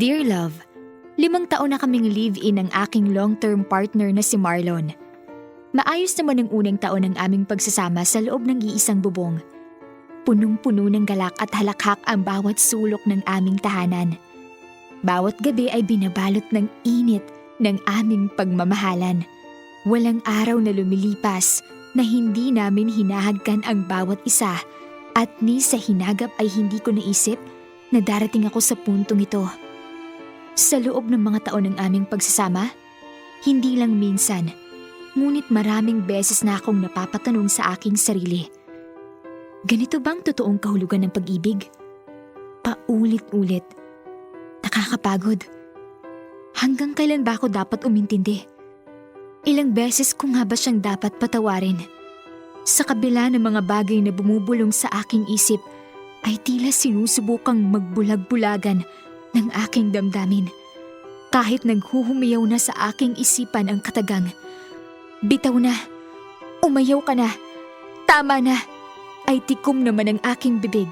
Dear Love, limang taon na kaming live-in ng aking long-term partner na si Marlon. Maayos naman ang unang taon ng aming pagsasama sa loob ng iisang bubong. Punong-puno ng galak at halakhak ang bawat sulok ng aming tahanan. Bawat gabi ay binabalot ng init ng aming pagmamahalan. Walang araw na lumilipas na hindi namin hinahagkan ang bawat isa at ni sa hinagap ay hindi ko naisip na darating ako sa puntong ito. Sa loob ng mga taon ng aming pagsasama, hindi lang minsan, ngunit maraming beses na akong napapatanong sa aking sarili. Ganito bang totoong kahulugan ng pag-ibig? Paulit-ulit. Nakakapagod. Hanggang kailan ba ako dapat umintindi? Ilang beses ko nga ba siyang dapat patawarin? Sa kabila ng mga bagay na bumubulong sa aking isip, ay tila sinusubukang magbulag-bulagan ng aking damdamin. Kahit naghuhumiyaw na sa aking isipan ang katagang. Bitaw na, umayaw ka na, tama na, ay tikom naman ang aking bibig.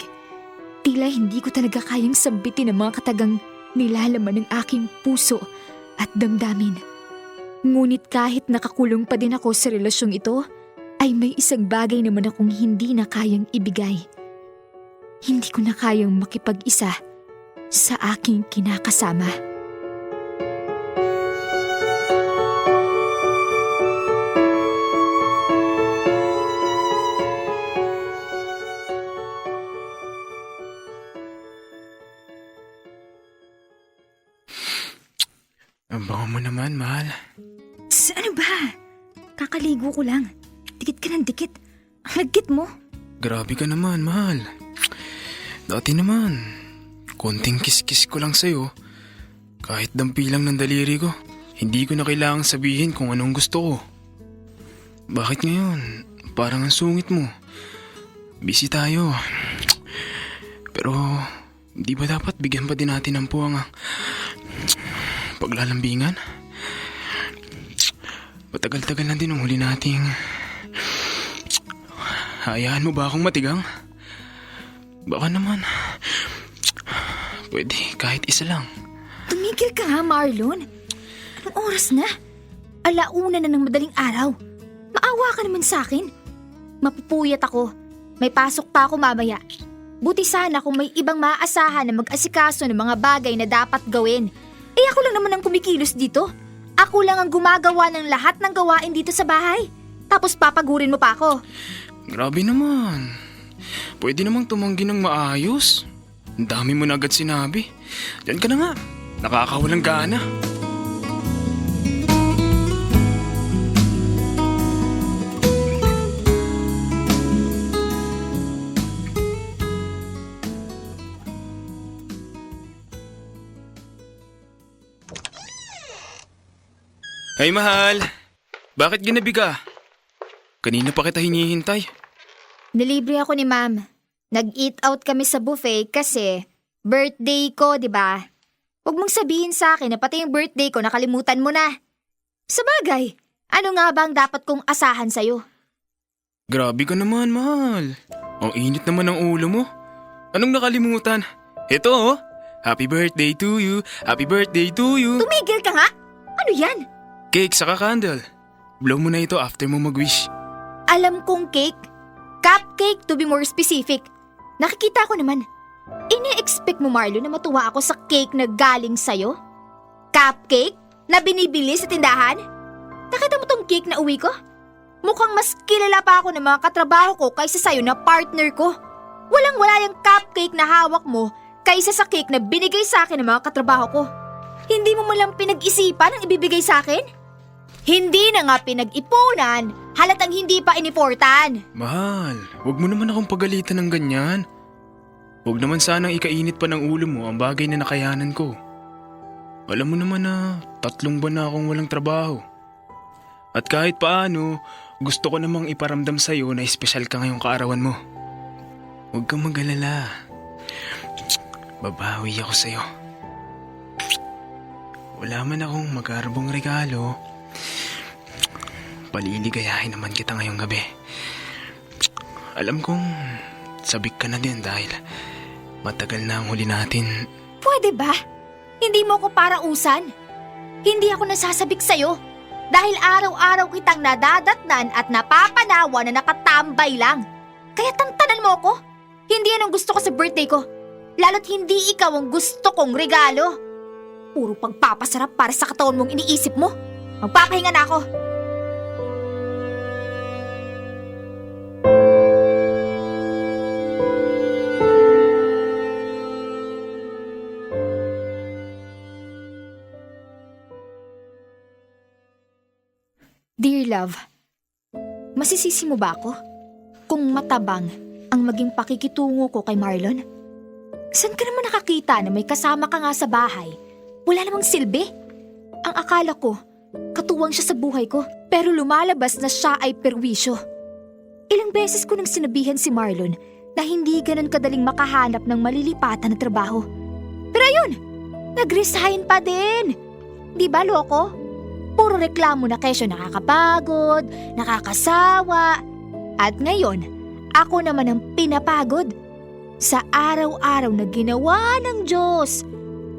Tila hindi ko talaga kayang sambitin ang mga katagang nilalaman ng aking puso at damdamin. Ngunit kahit nakakulong pa din ako sa relasyong ito, ay may isang bagay naman akong hindi na kayang ibigay. Hindi ko na kayang makipag-isa sa aking kinakasama. Ang bango mo naman, mahal. Sa ano ba? Kakaligo ko lang. Dikit ka ng dikit. Ang lagkit mo. Grabe ka naman, mahal. Dati naman, konting kiss-kiss ko lang sa'yo. Kahit dampi lang ng daliri ko, hindi ko na kailangang sabihin kung anong gusto ko. Bakit ngayon? Parang ang sungit mo. Busy tayo. Pero, di ba dapat bigyan pa din natin ng puwang ang paglalambingan? Matagal-tagal na din ang huli nating... Hayaan mo ba akong matigang? Baka naman. Pwede, kahit isa lang. Tumigil ka nga, Marlon. Anong oras na? Alauna na ng madaling araw. Maawa ka naman sa akin. Mapupuyat ako. May pasok pa ako mamaya. Buti sana kung may ibang maaasahan na mag-asikaso ng mga bagay na dapat gawin. Eh ako lang naman ang kumikilos dito. Ako lang ang gumagawa ng lahat ng gawain dito sa bahay. Tapos papagurin mo pa ako. Grabe naman. Pwede namang tumanggi ng maayos. Dami mo na agad sinabi. Diyan ka na nga. Nakakawalang gana. Hey mahal, bakit ginabi ka? Kanina pa kita hinihintay. Nilibre ako ni ma'am. Nag-eat out kami sa buffet kasi birthday ko, di ba? Huwag mong sabihin sa akin na pati yung birthday ko nakalimutan mo na. Sa bagay, ano nga ba ang dapat kong asahan sa'yo? Grabe ka naman, mahal. Ang init naman ng ulo mo. Anong nakalimutan? Ito oh. Happy birthday to you. Happy birthday to you. Tumigil ka nga! Ano yan? Cake saka candle. Blow mo na ito after mo mag-wish. Alam kong cake. Cupcake to be more specific. Nakikita ko naman. Ini-expect mo, Marlo, na matuwa ako sa cake na galing sa'yo? Cupcake? Na binibili sa tindahan? Nakita mo tong cake na uwi ko? Mukhang mas kilala pa ako ng mga katrabaho ko kaysa sa'yo na partner ko. Walang-wala yung cupcake na hawak mo kaysa sa cake na binigay sa akin ng mga katrabaho ko. Hindi mo malang pinag-isipan ang ibibigay sa akin? Hindi na nga pinag-ipunan, halatang hindi pa iniportan. Mahal, wag mo naman akong pagalitan ng ganyan. Huwag naman sanang ikainit pa ng ulo mo ang bagay na nakayanan ko. Alam mo naman na tatlong buwan na akong walang trabaho. At kahit paano, gusto ko namang iparamdam sa'yo na espesyal ka ngayong kaarawan mo. Huwag kang magalala. Babawi ako sa'yo. Wala man akong magarbong regalo. Paliligayahin naman kita ngayong gabi. Alam kong sabik ka na din dahil matagal na ang huli natin. Pwede ba? Hindi mo ko parausan. Hindi ako nasasabik sa'yo. Dahil araw-araw kitang nadadatnan at napapanawa na nakatambay lang. Kaya tantanan mo ko. Hindi yan ang gusto ko sa birthday ko. Lalo't hindi ikaw ang gusto kong regalo. Puro pagpapasarap para sa katawan mong iniisip mo. Magpapahinga na ako. Love, masisisi mo ba ako? Kung matabang ang maging pakikitungo ko kay Marlon? Saan ka naman nakakita na may kasama ka nga sa bahay? Wala namang silbi. Ang akala ko, katuwang siya sa buhay ko, pero lumalabas na siya ay perwisyo. Ilang beses ko nang sinabihan si Marlon na hindi ganun kadaling makahanap ng malilipatan na trabaho. Pero ayun, nag-resign pa din. Di ba, loko? Puro reklamo na kesyo nakakapagod, nakakasawa. At ngayon, ako naman ang pinapagod. Sa araw-araw na ginawa ng Diyos,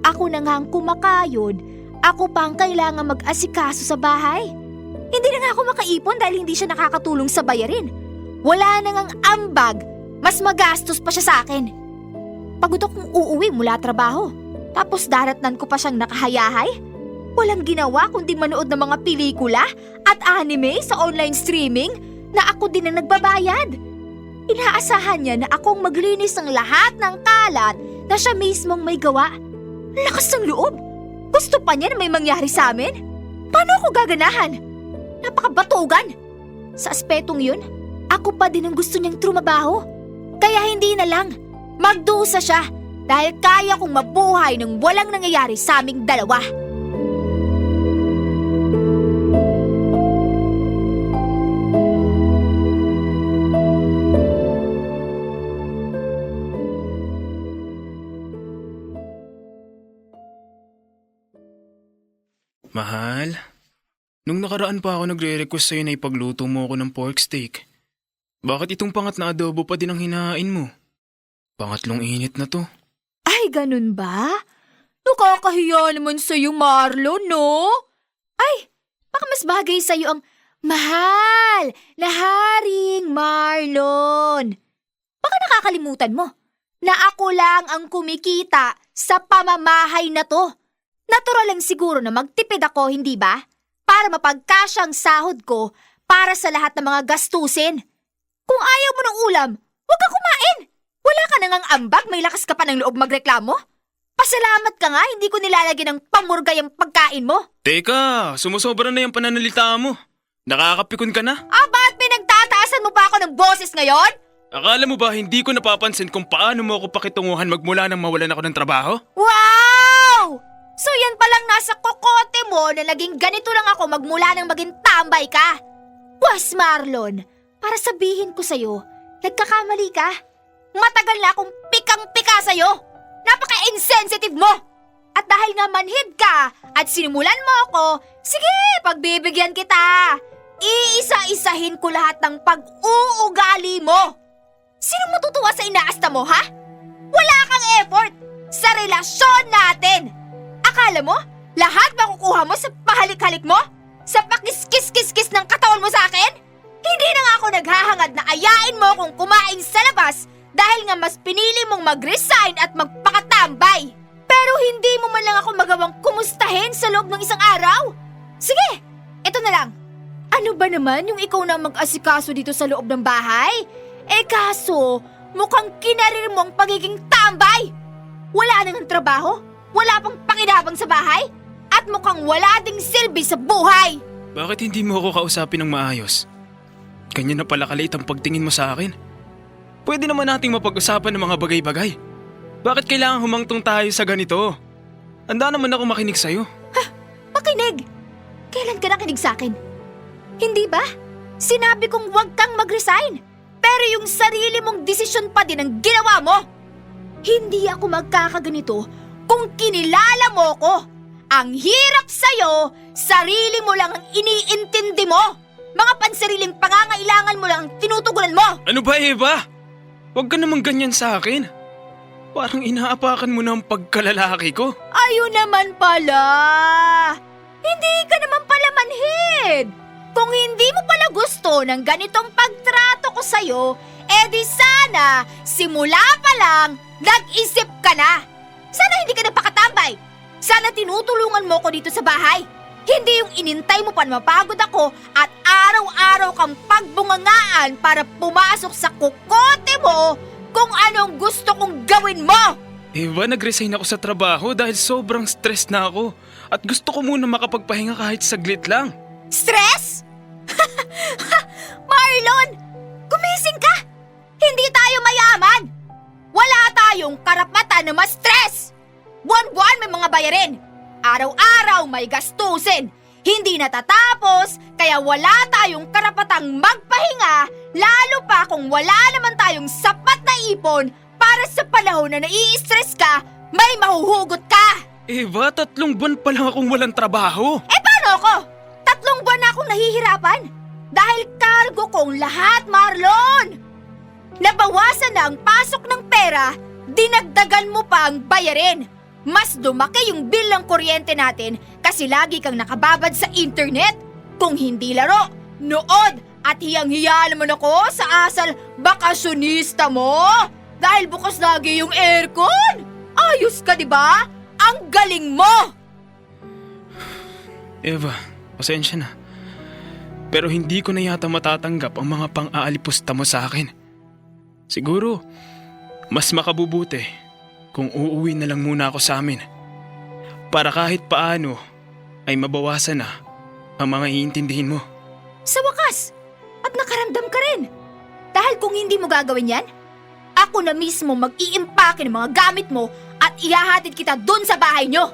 ako na nga kumakayod, ako pa ang kailangan mag-asikaso sa bahay. Hindi na nga ako makaipon dahil hindi siya nakakatulong sa bayarin. Wala na ngang ambag, mas magastos pa siya sa akin. Pagod akong uuwi mula trabaho, tapos daratnan ko pa siyang nakahayahay. Walang ginawa kundi manood ng mga pelikula at anime sa online streaming na ako din ang nagbabayad. Inaasahan niya na akong maglinis ng lahat ng kalat na siya mismong may gawa. Lakas ng loob! Gusto pa niya na may mangyari sa amin? Paano ako gaganahan? Napakabatugan! Sa aspetong yun, ako pa din ang gusto niyang trumabaho. Kaya hindi na lang, magdusa siya dahil kaya kong mabuhay ng walang nangyayari sa aming dalawa. Mahal, nung nakaraan pa ako nagre-request sa'yo na ipagluto mo ako ng pork steak. Bakit itong pangat na adobo pa din ang hinahain mo? Pangatlong init na to. Ay, ganun ba? Nakakahiya naman sa'yo, Marlon, no? Ay, baka mas bagay sa'yo ang mahal na Haring Marlon. Baka nakakalimutan mo na ako lang ang kumikita sa pamamahay na to. Natural lang siguro na magtipid ako, hindi ba? Para mapagkasyang sahod ko para sa lahat ng mga gastusin. Kung ayaw mo ng ulam, huwag ka kumain. Wala ka nang ambag, may lakas ka pa ng loob magreklamo? Pasalamat ka nga, hindi ko nilalagyan ng pamurgay ang pagkain mo. Teka, sumusobra na yung pananalita mo. Nakakapikon ka na? Ah, bakit pinagtataasan mo pa ako ng boses ngayon? Akala mo ba hindi ko napapansin kung paano mo ako pakitunguhan magmula nang mawalan ako ng trabaho? Wow! So yan palang nasa kokote mo na naging ganito lang ako magmula nang maging tambay ka. Was Marlon, para sabihin ko sa'yo, nagkakamali ka. Matagal na akong pikang-pika sa'yo. Napaka-insensitive mo. At dahil nga manhid ka at sinimulan mo ako, sige, pagbibigyan kita. Iisa-isahin ko lahat ng pag-uugali mo. Sino matutuwa sa inaasta mo, ha? Wala kang effort sa relasyon natin. Akala mo, lahat makukuha mo sa pahalik-halik mo? Sa pakiskis-kis-kis ng katawan mo sa akin? Hindi na nga ako naghahangad na ayain mo akong kumain sa labas dahil nga mas pinili mong mag-resign at magpakatambay. Pero hindi mo man lang ako magawang kumustahin sa loob ng isang araw. Sige, ito na lang. Ano ba naman yung ikaw na mag-asikaso dito sa loob ng bahay? Eh kaso, mukhang kinarir mo ang pagiging tambay. Wala nang trabaho, wala pang pakinabang sa bahay, at mukhang wala ding silbi sa buhay. Bakit hindi mo ako kausapin ng maayos? Kanya na pala kalit ang pagtingin mo sa akin. Pwede naman nating mapag-usapan ng mga bagay-bagay. Bakit kailangan humangtong tayo sa ganito? Handa naman ako makinig sa'yo. Makinig! Kailan ka nakinig sa akin? Hindi ba? Sinabi kong huwag kang mag-resign. Pero yung sarili mong desisyon pa din ang ginawa mo. Hindi ako magkakaganito kung kinilala mo ko. Ang hirap sa'yo, sarili mo lang ang iniintindi mo. Mga pansariling pangangailangan mo lang ang tinutugunan mo. Ano ba, Eva? Huwag ka naman ganyan sa akin. Parang inaapakan mo na ang pagkalalaki ko. Ayun naman pala. Hindi ka naman pala manhid. Kung hindi mo pala gusto ng ganitong pagtrato ko sa'yo, edi sana, simula pa lang, nag-isip ka na. Sana hindi ka napakatambay. Sana tinutulungan mo ko dito sa bahay. Hindi yung inintay mo pa na mapagod ako at araw-araw kang pagbungangaan para pumasok sa kukote mo kung anong gusto kong gawin mo. Eva, nag-resign ako sa trabaho dahil sobrang stress na ako. At gusto ko muna makapagpahinga kahit saglit lang. Stress? Marlon! Gumising ka! Hindi tayo mayaman! Wala tayong karapatan na ma-stress! Buwan-buwan may mga bayarin! Araw-araw may gastusin! Hindi natatapos, kaya wala tayong karapatang magpahinga, lalo pa kung wala naman tayong sapat na ipon para sa panahon na nai-stress ka, may mahuhugot ka! Eva, tatlong buwan pa lang akong walang trabaho. Eh paano ko? Tatlong buwan na akong nahihirapan. Dahil cargo kong lahat, Marlon! Nabawasan na ang pasok ng pera, dinagdagan mo pa ang bayarin. Mas dumaki yung bill ng kuryente natin kasi lagi kang nakababad sa internet. Kung hindi laro, nood at hiyang-hiya naman ako sa asal bakasyonista mo. Dahil bukas lagi yung aircon. Ayos ka, di ba? Ang galing mo! Eva, pasensya na. Pero hindi ko na yata matatanggap ang mga pang-aalipusta mo sa akin. Siguro, mas makabubuti kung uuwi na lang muna ako sa amin. Para kahit paano ay mabawasan na ang mga iintindihin mo. Sa wakas, at nakaramdam ka rin. Dahil kung hindi mo gagawin yan, ako na mismo mag-iimpake ng mga gamit mo at ihahatid kita dun sa bahay nyo.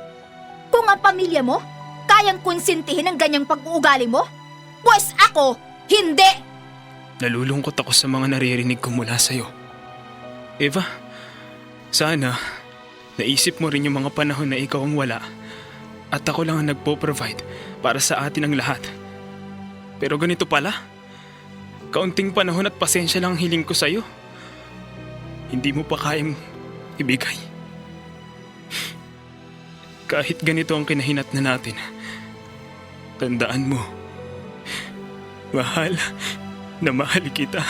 Kung ang pamilya mo, kayang konsintihin ang ganyang pag-uugali mo, pues ako, hindi! Nalulungkot ako sa mga naririnig ko mula sa'yo. Eva, sana naisip mo rin yung mga panahon na ikaw ang wala at ako lang ang nagpo-provide para sa atin ang lahat. Pero ganito pala, kaunting panahon at pasensya lang ang hiling ko sa'yo. Hindi mo pa kayang ibigay. Kahit ganito ang kinahinat na natin, tandaan mo, mahal na mahal kita.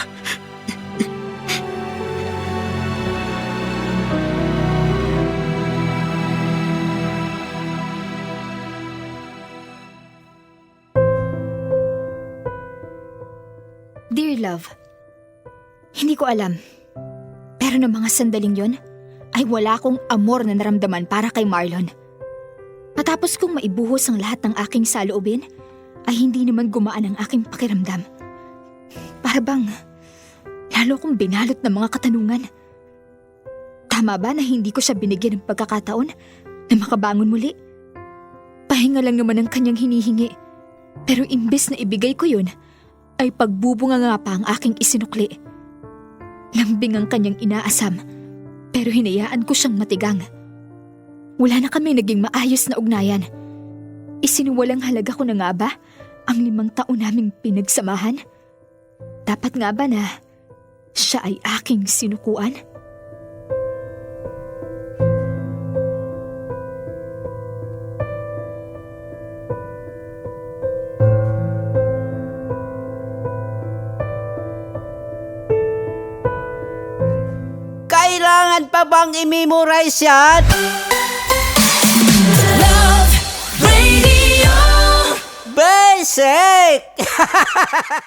Dear love, hindi ko alam. Pero ng mga sandaling yon, ay wala akong amor na naramdaman para kay Marlon. Matapos kong maibuhos ang lahat ng aking saloobin, ay hindi naman gumaan ang aking pakiramdam. Para bang, lalo kong binalot ng mga katanungan. Tama ba na hindi ko siya binigyan ng pagkakataon na makabangon muli? Pahinga lang naman ang kanyang hinihingi. Pero imbes na ibigay ko yun, ay pagbubunga nga pa ang aking isinukli. Lambing ang kanyang inaasam, pero hinayaan ko siyang matigang. Wala na kami naging maayos na ugnayan. Isinuwalang halaga ko na nga ba ang limang taon naming pinagsamahan? Dapat nga ba na siya ay aking sinukuan? Kailangan pa bang i-memorize yan? Love Radio. Basic!